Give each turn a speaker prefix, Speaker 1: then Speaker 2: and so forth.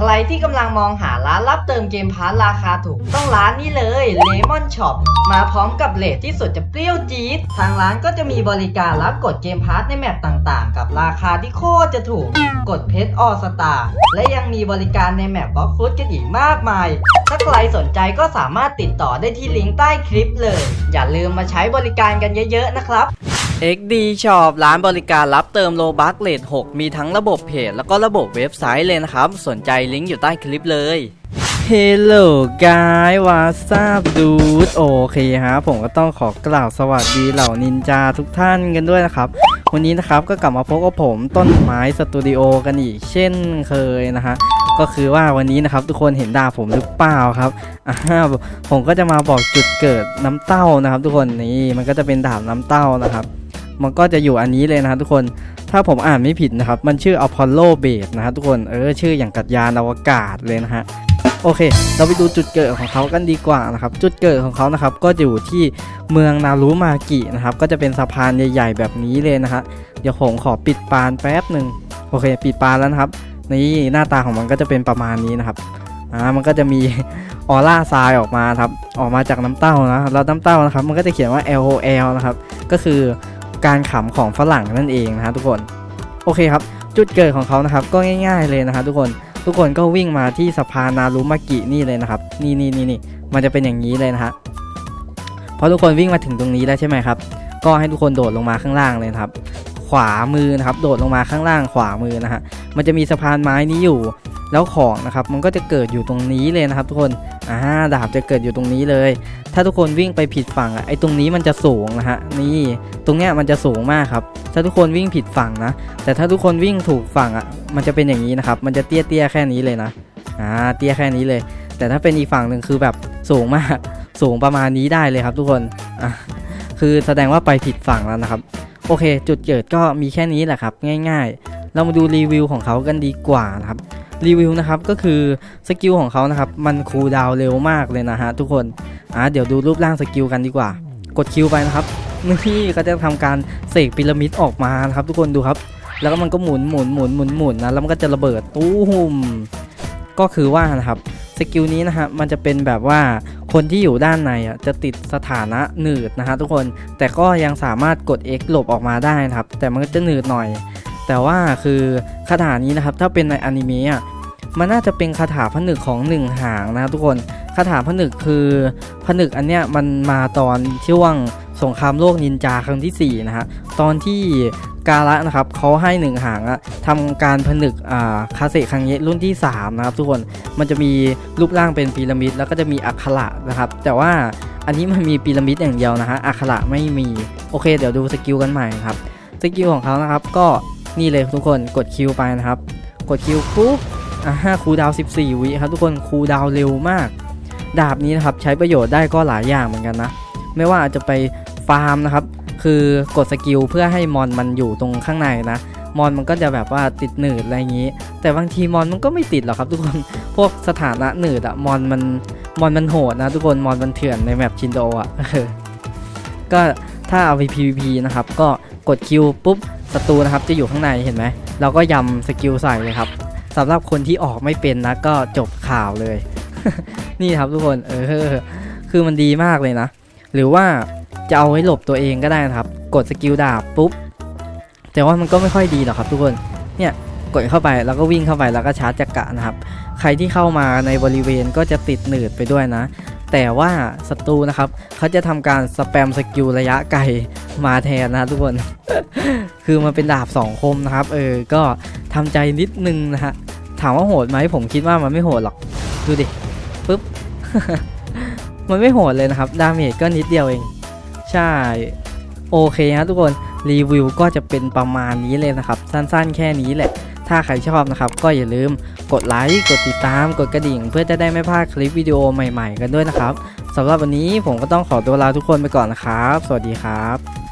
Speaker 1: ใครที่กำลังมองหาร้านรับเติมเกมพาร์ทราคาถูก ต้องร้านนี้เลย Lemon Shop มาพร้อมกับเลทที่สุดจะเปรี้ยวจี๊ดทางร้านก็จะมีบริการรับกดเกมพาร์ทในแมปต่างๆ กับราคาที่โคตรจะถูก กดเพชรออสตาและยังมีบริการในแมปบล็อกฟุตกันอีกมากมาย ถ้าใครสนใจก็สามารถติดต่อได้ที่ลิงก์ใต้คลิปเลย อย่าลืมมาใช้บริการกันเยอะๆนะครับ XD Shop ร้านบริการรับเติมโลบัคเลท6มีทั้งระบบเพจ แล้วก็ระบบเว็บไซต์เลยนะครับ สนใจลิงก์อยู่ใต้คลิปเลย Hello guys what's up dude โอเคฮะผมก็ต้องขอกล่าวสวัสดีเหล่านินจาทุกท่านกันด้วยนะครับ วันนี้นะครับก็กลับมาพบกับผมต้นไม้สตูดิโอกันอีกเช่นเคยนะฮะก็คือว่าวันนี้นะครับทุกคนเห็นดาบผมหรือเปล่าครับอ่าผมก็จะมาบอกจุดเกิดน้ำเต้านะครับ ทุกคนนี่มันก็จะเป็นดาบน้ำเต้านะครับ มันก็จะอยู่อันนี้เลยนะครับทุกคน ถ้าผมอ่านไม่ผิดนะครับ มันชื่ออพอลโลเบสนะครับทุกคน เออ ชื่ออย่างกัดยานอวกาศเลยนะฮะโอเค เราไปดูจุดเกิดของเขากันดีกว่านะครับ จุดเกิดของเขานะครับ ก็อยู่ที่เมืองนารุมากินะครับ ก็จะเป็นสะพานใหญ่ ๆ แบบนี้เลยนะฮะ เดี๋ยวผมขอปิดปานแป๊บหนึ่งโอเค ปิดปานแล้วนะครับ นี่หน้าตาของมันก็จะเป็นประมาณนี้นะครับ อ่า มันก็จะมีออร่าทรายออกมาครับ ออกมาจากน้ำเต้านะแล้วน้ำเต้านะครับ มันก็จะเขียนว่า LOL นะครับ ก็คือ การขำของฝรั่งนั่นเองนะฮะทุกคน โอเคครับ จุดเกิดของเขานะครับก็ง่าย ๆเลยนะฮะทุกคน ทุกคนก็วิ่งมาที่สะพานนารุมากินี่เลยนะครับ นี่นี่นี่นี่มันจะเป็นอย่างนี้เลยนะฮะพอทุกคนวิ่งมาถึงตรงนี้แล้วใช่ไหมครับ ก็ให้ทุกคนโดดลงมาข้างล่างเลยครับ ขวามือนะครับ โดดลงมาข้างล่างขวามือนะฮะ มันจะมีสะพานไม้นี้อยู่ แล้วของนะครับ มันก็จะเกิดอยู่ตรงนี้เลยนะครับ ทุกคน อ่า ดาบจะเกิดอยู่ตรงนี้เลย ถ้าทุกคนวิ่งไปผิดฝั่งอะ ไอ้ตรงนี้มันจะสูงนะฮะ นี่ ตรงเนี้ยมันจะสูงมากครับ ถ้าทุกคนวิ่งผิดฝั่งนะ แต่ถ้าทุกคนวิ่งถูกฝั่งอะ มันจะเป็นอย่างนี้นะครับ มันจะเตี้ยเตี้ยๆแค่นี้เลยนะ อ่า เตี้ยแค่นี้เลย แต่ถ้าเป็นอีกฝั่งหนึ่งคือแบบสูงมาก สูงประมาณนี้ได้เลยครับ ทุกคน อะคือแสดงว่าไปผิดฝั่งแล้วนะครับ โอเค จุดเกิดก็มีแค่นี้แหละครับ ง่าย ๆ เรามาดูรีวิวของเขากันดีกว่านะครับรีวิวนะครับก็คือสกิลของเขานะครับมันคูลดาวเร็วมากเลยนะฮะทุกคนอะเดี๋ยวดูรูปร่างสกิลกันดีกว่า กดคิวไปนะครับนี่เขาจะทำการเสกพีระมิดออกมานะครับ ทุกคนดูครับ แล้วก็มันก็หมุนหมุนหมุนหมุนหมุนนะแล้วมันก็จะระเบิดตู้หุมก็คือว่านะครับสกิลนี้นะฮะมันจะเป็นแบบว่า คนที่อยู่ด้านในอะจะติดสถานะหนืดนะฮะทุกคนแต่ก็ยังสามารถกด X หลบออกมาได้นะครับ แต่มันก็จะหนืดหน่อย แต่ว่าคือคาถานี้นะครับถ้าเป็นในอนิเมะอะมันน่าจะเป็นคาถาผนึกของหนึ่งหางนะทุกคนคาถาผนึกคือผนึกอันเนี้ยมันมาตอนช่วงสงครามโลกนินจาครั้งที่4นะฮะตอนที่ กาละนะครับเขาให้หนึ่งหางอะทำการผนึกอ่าคาเซคังเยะรุ่นที่ 3 นะครับทุกคนมันจะมีรูปร่างเป็นพีระมิด แล้วก็จะมีอักขระนะครับ แต่ว่าอันนี้มันมีพีระมิดอย่างเดียวนะฮะอักขระไม่มี โอเค เดี๋ยวดูสกิลกันใหม่ครับสกิลของเขานะครับก็นี่เลยทุกคนกดคิวไปนะครับ กดคิวปุ๊บอ่าคูดาว 14 วิครับทุกคนคูดาวเร็วมาก ดาบนี้นะครับใช้ประโยชน์ได้ก็หลายอย่างเหมือนกันนะ ไม่ว่าจะไปฟาร์มนะครับ คือกดสกิลเพื่อให้มอนมันอยู่ตรงข้างในนะ มอนมันก็จะแบบว่าติดหนืดอะไรอย่างนี้ แต่บางทีมอนมันก็ไม่ติดหรอกครับ ทุกคน พวกสถานะหนืดอะมอนมันมอนมันโหดนะทุกคน มอนมันเถื่อนในแมปชินโดอะก็ถ้าเอาไป PVP นะครับ ก็กดคิวปุ๊บศัตรูนะครับจะอยู่ข้างในเห็นไหม เราก็ยำสกิลใส่เลยครับสำหรับคนที่ออกไม่เป็นนะก็จบข่าวเลย นี่ครับทุกคน เออ คือมันดีมากเลยนะ หรือว่า จะเอาไว้หลบตัวเองก็ได้นะครับ กดสกิลดาบปุ๊บ แต่ว่ามันก็ไม่ค่อยดีหรอกครับทุกคน เนี่ยกดเข้าไปแล้วก็วิ่งเข้าไปแล้วก็ชาร์จจักระนะครับ ใครที่เข้ามาในบริเวณก็จะติดหนืดไปด้วยนะ แต่ว่าศัตรูนะครับเขาจะทำการสแปมสกิลระยะไกลมาแทนนะทุกคน คือมันเป็นดาบสองคมนะครับ เออ ก็ทำใจนิดนึงนะฮะ ถามว่าโหดไหมผมคิดว่ามันไม่โหดหรอก ดูดิปุ๊บ มันไม่โหดเลยนะครับ ดาเมจก็นิดเดียวเอง ใช่โอเคฮะทุกคนรีวิวก็จะเป็นประมาณนี้เลยนะครับ สั้นๆ แค่นี้แหละ ถ้าใครชอบนะครับ ก็อย่าลืมกดไลค์กดติดตามกดกระดิ่ง เพื่อจะได้ไม่พลาดคลิปวิดีโอใหม่ๆ กันด้วยนะครับสำหรับวันนี้ผมก็ต้องขอตัวลาทุกคนไปก่อนนะครับ สวัสดีครับ